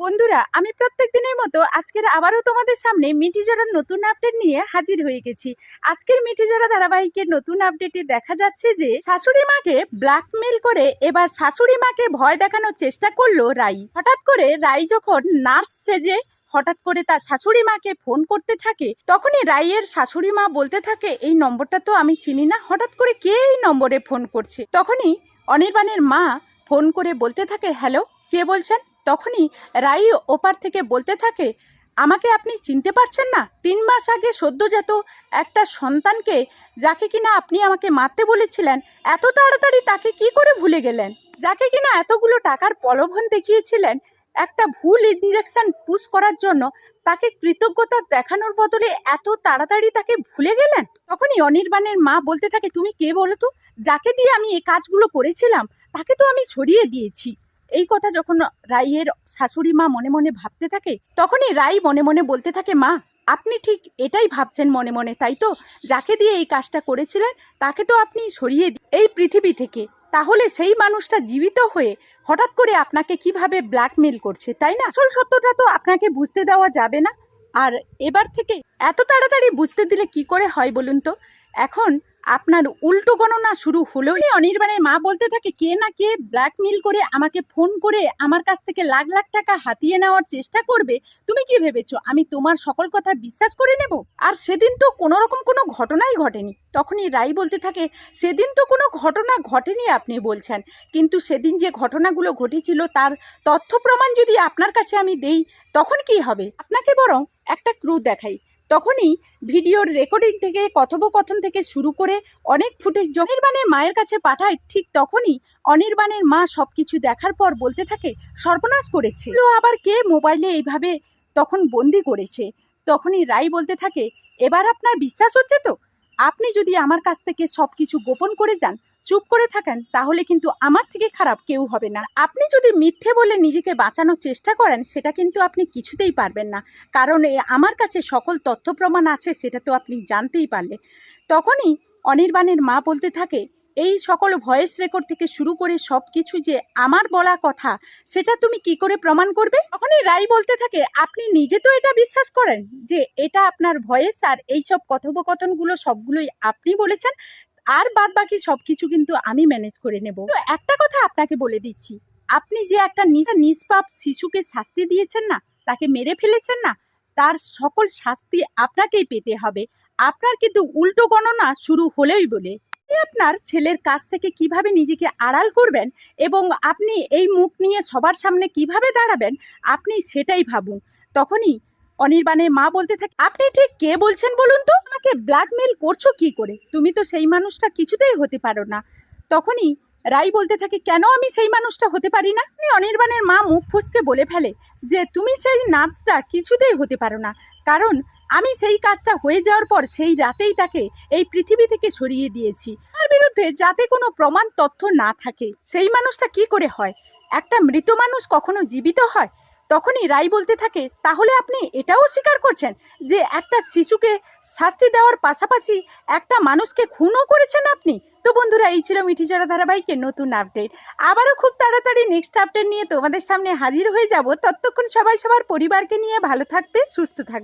বন্ধুরা, আমি প্রত্যেক দিনের মতো আজকের আবারও তোমাদের সামনে মিঠি জোড়ার নতুন আপডেট নিয়ে হাজির হয়ে গেছি। আজকের মিঠি জোড়া ধারাবাহিকের নতুন আপডেটে দেখা যাচ্ছে যে, শাশুড়ি মাকে ব্ল্যাকমেল করে এবার শাশুড়ি মাকে ভয় দেখানোর চেষ্টা করল রাই। হঠাৎ করে রাই যখন নার্স সেজে হঠাৎ করে তার শাশুড়ি মাকে ফোন করতে থাকে, তখনই রাইয়ের শাশুড়ি মা বলতে থাকে, এই নম্বরটা তো আমি চিনি না। হঠাৎ করে কে এই নম্বরে ফোন করছে? তখনই অনির্বাণের মা ফোন করে বলতে থাকে হ্যালো কে বলছেন? তখনই রাই ওপার থেকে বলতে থাকে, আমাকে আপনি চিনতে পারছেন না? তিন মাস আগে সদ্যজাত একটা সন্তানকে যাকে কিনা আপনি আমাকে মারতে বলেছিলেন, এত তাড়াতাড়ি তাকে কি করে ভুলে গেলেন? যাকে কিনা এতগুলো টাকার প্রলোভন দেখিয়েছিলেন, একটা ভুল ইঞ্জেকশন পুশ করার জন্য তাকে কৃতজ্ঞতা দেখানোর বদলে এত তাড়াতাড়ি তাকে ভুলে গেলেন? তখনই অনির্বাণের মা বলতে থাকে, তুমি কে বলো তো? যাকে দিয়ে আমি এই কাজগুলো করেছিলাম, তাকে তো আমি সরিয়ে দিয়েছি। এই কথা যখন রাইয়ের শাশুড়ি মা মনে মনে ভাবতে থাকে, তখনই রাই মনে মনে বলতে থাকে, মা, আপনি ঠিক এটাই ভাবছেন মনে মনে, তাই তো? যাকে দিয়ে এই কাজটা করেছিলেন, তাকে তো আপনি সরিয়ে এই পৃথিবী থেকে। তাহলে সেই মানুষটা জীবিত হয়ে হঠাৎ করে আপনাকে কীভাবে ব্ল্যাকমেল করছে, তাই না? আসল সত্যটা তো আপনাকে বুঝতে দেওয়া যাবে না। আর এবার থেকে এত তাড়াতাড়ি বুঝতে দিলে কি করে হয় বলুন তো? এখন আপনার উল্টো গণনা শুরু হলোই অনির্বাণের মা বলতে থাকে, কে না কে ব্ল্যাকমেল করে আমাকে ফোন করে আমার কাছ থেকে লাখ লাখ টাকা হাতিয়ে নেওয়ার চেষ্টা করবে, তুমি কি ভেবেছো? আমি তোমার সকল কথা বিশ্বাস করে নেব? আর সেদিন তো কোনো রকম কোনো ঘটনাই ঘটেনি। তখনই রাই বলতে থাকে, সেদিন তো কোনো ঘটনা ঘটেনি আপনি বলছেন। কিন্তু সেদিন যে ঘটনাগুলো ঘটেছিল তার তথ্য প্রমাণ যদি আপনার কাছে আমি দেই, তখন কি হবে? আপনাকে বরং একটা ক্রু দেখাই। তখনই ভিডিওর রেকর্ডিং থেকে, কথোপকথন থেকে শুরু করে অনেক ফুটেজ অনির্বাণের মায়ের কাছে পাঠায়, ঠিক তখনই অনির্বাণের মা সব কিছু দেখার পর বলতে থাকে, সর্বনাশ করেছে। আবার কে মোবাইলে এইভাবে তখন বন্দি করেছে? তখনই রাই বলতে থাকে, এবার আপনার বিশ্বাস হচ্ছে তো? আপনি যদি আমার কাছ থেকে সব কিছু গোপন করে যান চুপ করে থাকেন, তাহলে কিন্তু আমার থেকে খারাপ কেউ হবে না। আপনি যদি মিথ্যে বলে নিজেকে বাঁচানোর চেষ্টা করেন, সেটা কিন্তু আপনি কিছুতেই পারবেন না। কারণ এ আমার কাছে সকল তথ্য প্রমাণ আছে, সেটা তো আপনি জানতেই পারলে। তখনই অনির্বাণের মা বলতে থাকে, এই সকল ভয়েস রেকর্ড থেকে শুরু করে সব কিছু যে আমার বলা কথা, সেটা তুমি কি করে প্রমাণ করবে? তখনই রাই বলতে থাকে, আপনি নিজে তো এটা বিশ্বাস করেন যে এটা আপনার ভয়েস আর এই সব কথোপকথনগুলো সবগুলোই আপনি বলেছেন আর বাদ বাকি সব কিছু কিন্তু আমি ম্যানেজ করে নেব। তো একটা কথা আপনাকে বলে দিচ্ছি। আপনি যে একটা নিজ- নিষ্পাপ শিশুকে শাস্তি দিয়েছেন না, তাকে মেরে ফেলেছেন না, তার সকল শাস্তি আপনাকেই পেতে হবে। আপনার কিন্তু উল্টো গণনা শুরু হলেই বলে। আপনি আপনার ছেলের কাছ থেকে কীভাবে নিজেকে আড়াল করবেন এবং আপনি এই মুখ নিয়ে সবার সামনে কীভাবে দাঁড়াবেন, আপনি সেটাই ভাবুন। তখনই অনির্বাণের মা বলতে থাকে, আপনি ঠিক কে বলছেন বলুন তো? আমাকে ব্ল্যাকমেল করছ কি করে? তুমি তো সেই মানুষটা কিছুতেই হতে পারো না। তখনই রাই বলতে থাকে, কেন আমি সেই মানুষটা হতে পারি না? অনির্বাণের মা মুখ ফুসকে বলে ফেলে যে, তুমি সেই নার্সটা কিছুতেই হতে পারো না। কারণ আমি সেই কাজটা হয়ে যাওয়ার পর সেই রাতেই তাকে এই পৃথিবী থেকে সরিয়ে দিয়েছি। তার বিরুদ্ধে যাতে কোনো প্রমাণ তথ্য না থাকে, সেই মানুষটা কি করে হয়? একটা মৃত মানুষ কখনো জীবিত হয়? তখনই রাই বলতে থাকে, তাহলে আপনি এটাও স্বীকার করছেন যে একটা শিশুকে শাস্তি দেওয়ার পাশাপাশি একটা মানুষকে খুনও করেছেন আপনি? তো বন্ধুরা, এই ছিল মিঠি চড়া ধারাবাহিকের নতুন আপডেট আবারও খুব তাড়াতাড়ি নেক্সট আপডেট নিয়ে তোমাদের সামনে হাজির হয়ে যাব। ততক্ষণ সবাই, সবার পরিবারকে নিয়ে ভালো থাকবে, সুস্থ থাকবে।